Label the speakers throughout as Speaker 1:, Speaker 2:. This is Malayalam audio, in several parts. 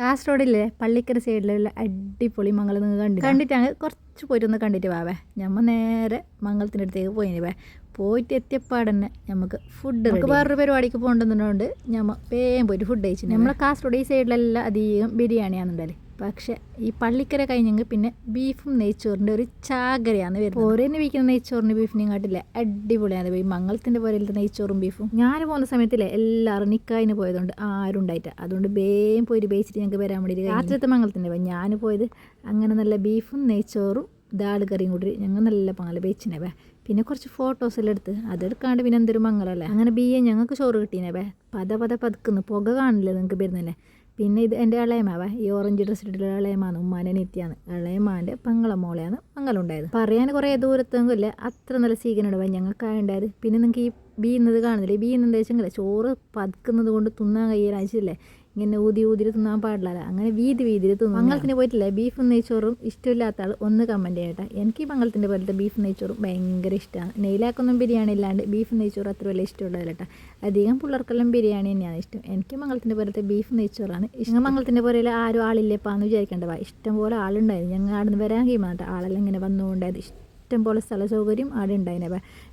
Speaker 1: കാസർഗോഡില്ലേ പള്ളിക്കര സൈഡിലുള്ള അടിപൊളി മംഗളം നിങ്ങൾ കണ്ടു കണ്ടിട്ടാണ് കുറച്ച് പോയിട്ട് ഒന്ന് കണ്ടിട്ട് വാവേ ഞമ്മ നേരെ മംഗളത്തിന്റെ അടുത്തേക്ക് പോയിന് വേ. പോയിട്ട് എത്തിയപ്പാടന്നെ നമുക്ക് ഫുഡ് നമുക്ക് വേറൊരു പരിപാടിക്ക് പോകേണ്ടതുകൊണ്ട് ഞമ്മ വേഗം പോയിട്ട് ഫുഡ് കഴിച്ചു നമ്മളെ കാസർഗോഡ് ഈ സൈഡിലെല്ലാം അധികം ബിരിയാണിയാണെന്നുണ്ടല്ലേ പക്ഷെ ഈ പള്ളിക്കര കഴിഞ്ഞെങ്കിൽ പിന്നെ ബീഫും നെയ്ച്ചോറിന്റെ ഒരു ചാകരയാണ് വരുന്നത്. ഓരോന്ന് വിൽക്കുന്ന നെയ്ച്ചോറിന് ബീഫിനെയും കാട്ടില്ല അടിപൊളിയാണ് ഈ മംഗളത്തിന്റെ പോലെയുള്ള നെയ്ച്ചോറും ബീഫും ഞാൻ പോകുന്ന സമയത്തില്ലേ എല്ലാവരും നിക്കായിന് പോയതുകൊണ്ട് ആരും ഉണ്ടായിട്ട് അതുകൊണ്ട് വേഗം പോയിട്ട് ബേച്ചിട്ട് ഞങ്ങൾക്ക് വരാൻ വേണ്ടി രാത്രിത്തെ മംഗളത്തിന്റെ പോയി. ഞാൻ പോയത് അങ്ങനെ നല്ല ബീഫും നെയ്ച്ചോറും ദാൾ കറിയും കൂടി ഞങ്ങൾ നല്ല പങ്കല ബേച്ചിനെ വേ. പിന്നെ കുറച്ച് ഫോട്ടോസ് എല്ലാം എടുത്ത് അതെടുക്കാണ്ട് പിന്നെ എന്തൊരു മംഗളല്ലേ. അങ്ങനെ ബി എ ഞങ്ങൾക്ക് ചോറ് കിട്ടീനെ വേ. പത പത പതുക്കുന്നു. പുക കാണില്ല നിങ്ങൾക്ക് വരുന്നില്ലേ പിന്നെ ഇത് എന്റെ ഇളയമാവ ഈ ഓറഞ്ച് ഡ്രസ്സ് ഇട്ടിട്ടുള്ള ഇളയമാണ് ഉമ്മാനെ നിത്യാണ്. ഇളയമാന്റെ പങ്ങള മോളെയാണ് പങ്ങളുണ്ടായത് പറയാൻ കുറേ ദൂരത്തെങ്കിലും ഇല്ല. അത്ര നല്ല സ്വീകരണം ഞങ്ങൾക്ക് ഉണ്ടായത്. പിന്നെ നിങ്ങൾക്ക് ഈ ബീന്നത് കാണുന്നില്ലേ? ബീന്നെന്താ ബീന്ന് വെച്ചെങ്കിൽ ചോറ് പതുക്കുന്നത് കൊണ്ട് തിന്നാൻ കയ്യിലാച്ചില്ലേ ഇങ്ങനെ ഊതി ഊതിയിൽ തിന്നാൻ പാടില്ല അങ്ങനെ വീതി വീതിയിൽ തിന്നും മംഗളത്തിന് പോയിട്ടില്ല? ബീഫ് നെയ്ച്ചോറും ഇഷ്ടമില്ലാത്ത ആൾ ഒന്ന് കമന്റ് ചെയ്യട്ടെ എനിക്ക് മംഗളത്തിന്റെ പോലത്തെ ബീഫ് നെയ്ച്ചോറും ഭയങ്കര ഇഷ്ടമാണ് നെയ്ലാക്കൊന്നും ബിരിയാണി ഇല്ലാണ്ട് ബീഫ് നെയ്ച്ചോറ് അത്ര വലിയ ഇഷ്ടമുള്ളതല്ല അധികം പിള്ളേർക്കെല്ലാം ബിരിയാണി തന്നെയാണ് ഇഷ്ടം. എനിക്ക് മംഗളത്തിന്റെ പോലത്തെ ബീഫ് നെയ്ച്ചോറാണ് ഇഷ്ടം. മംഗളത്തിന്റെ പോലെ ആരും ആളില്ലേപ്പാന്ന് വിചാരിക്കേണ്ടവാ ഇഷ്ടം പോലെ ആളുണ്ടായിരുന്നു. ഞങ്ങൾ അവിടെ നിന്ന് വരാൻ കഴിയുമ്പോൾ ആളെല്ലാം ഇങ്ങനെ വന്നുകൊണ്ടായത് ഇഷ്ടം പോലെ സ്ഥല സൗകര്യം അവിടെ ഉണ്ടായിനെ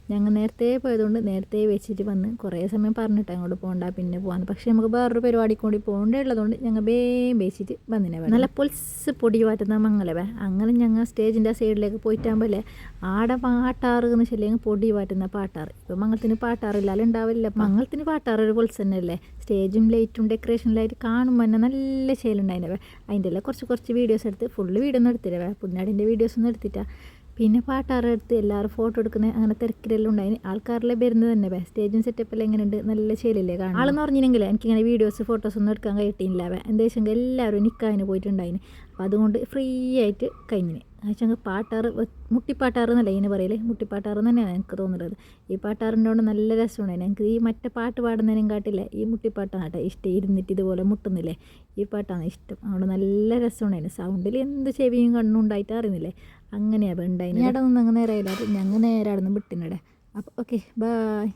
Speaker 1: ഞങ്ങൾ നേരത്തെ പോയതുകൊണ്ട് നേരത്തെ വെച്ചിട്ട് വന്ന് കുറേ സമയം പറഞ്ഞിട്ട് അങ്ങോട്ട് പോകണ്ട പിന്നെ പോകാൻ പക്ഷേ നമുക്ക് വേറൊരു പരിപാടി കൂടി പോകേണ്ടതുള്ളതുകൊണ്ട് ഞങ്ങൾ വേഗം വെച്ചിട്ട് വന്നിനെ നല്ല പൊൽസ് പൊടി മാറ്റുന്ന മംഗലവേ അങ്ങനെ ഞങ്ങൾ സ്റ്റേജിന്റെ സൈഡിലേക്ക് പോയിട്ടാകുമ്പോൾ ആടെ പാട്ടാറ് എന്ന് വെച്ചാൽ പൊടി മാറ്റുന്ന പാട്ടാറ്. ഇപ്പോൾ മംഗളത്തിന് പാട്ടാറില്ലാലും ഉണ്ടാവില്ല. മംഗളത്തിന് പാട്ടാറ് ഒരു പൊൽസ് തന്നെയല്ലേ സ്റ്റേജും ലൈറ്റും ഡെക്കറേഷനിലായിട്ട് കാണുമ്പോൾ തന്നെ നല്ല ശൈലുണ്ടായിരുന്നവ അതിന്റെ എല്ലാം കുറച്ച് കുറച്ച് വീഡിയോസ് എടുത്ത് ഫുള്ള് വീഡിയോ ഒന്നും എടുത്തിരവേ പുന്നാടിന്റെ വീഡിയോസ് ഒന്നും എടുത്തിട്ടാ പിന്നെ പാട്ടാറ് എടുത്ത് എല്ലാവരും ഫോട്ടോ എടുക്കുന്ന അങ്ങനെ തിരക്കിലെല്ലാം ഉണ്ടായിന് ആൾക്കാരെല്ലാം വരുന്നത് തന്നെ. സ്റ്റേജും സെറ്റപ്പ് എല്ലാം എങ്ങനെ ഉണ്ട് നല്ല ശൈലിയല്ലേ കാണാം ആളെന്ന് പറഞ്ഞില്ലെങ്കിൽ എനിക്കിങ്ങനെ വീഡിയോസ് ഫോട്ടോസ് ഒന്നും എടുക്കാൻ കഴിയിട്ടില്ല എന്താ വെച്ചെങ്കിൽ എല്ലാവരും നിൽക്കാതിന് പോയിട്ടുണ്ടായിന്. അപ്പോൾ അതുകൊണ്ട് ഫ്രീ ആയിട്ട് കഴിഞ്ഞിന്. വെച്ചെങ്കിൽ പാട്ടാറ് മുട്ടിപ്പാട്ടാറ് എന്നല്ല ഇതിന് പറയില്ലേ മുട്ടിപ്പാട്ടാറ് തന്നെയാണ് എനിക്ക് തോന്നുന്നത്. ഈ പാട്ടാറിന്റെ കൊണ്ട് നല്ല രസമാണ്. എനിക്ക് ഈ മറ്റേ പാട്ട് പാടുന്നതിനും കാട്ടില്ല ഈ മുട്ടിപ്പാട്ടാണ് കേട്ടോ ഇഷ്ടം. ഇരുന്നിട്ട് ഇതുപോലെ മുട്ടുന്നില്ലേ? ഈ പാട്ടാണ് ഇഷ്ടം. അതുകൊണ്ട് നല്ല രസമുണ്ടായിരുന്നു സൗണ്ടിൽ എന്ത് ചെവിയും കണ്ണും ഉണ്ടായിട്ട് അറിയുന്നില്ലേ? അങ്ങനെയാണ് ഉണ്ടായിരുന്നു ഞാൻ നിന്ന് അങ്ങനെ നേരെ ആയില്ല ഞങ്ങൾ നേരെ അവിടെ നിന്ന് വിട്ടിനടെ അപ്പോൾ ഓക്കെ ബായ്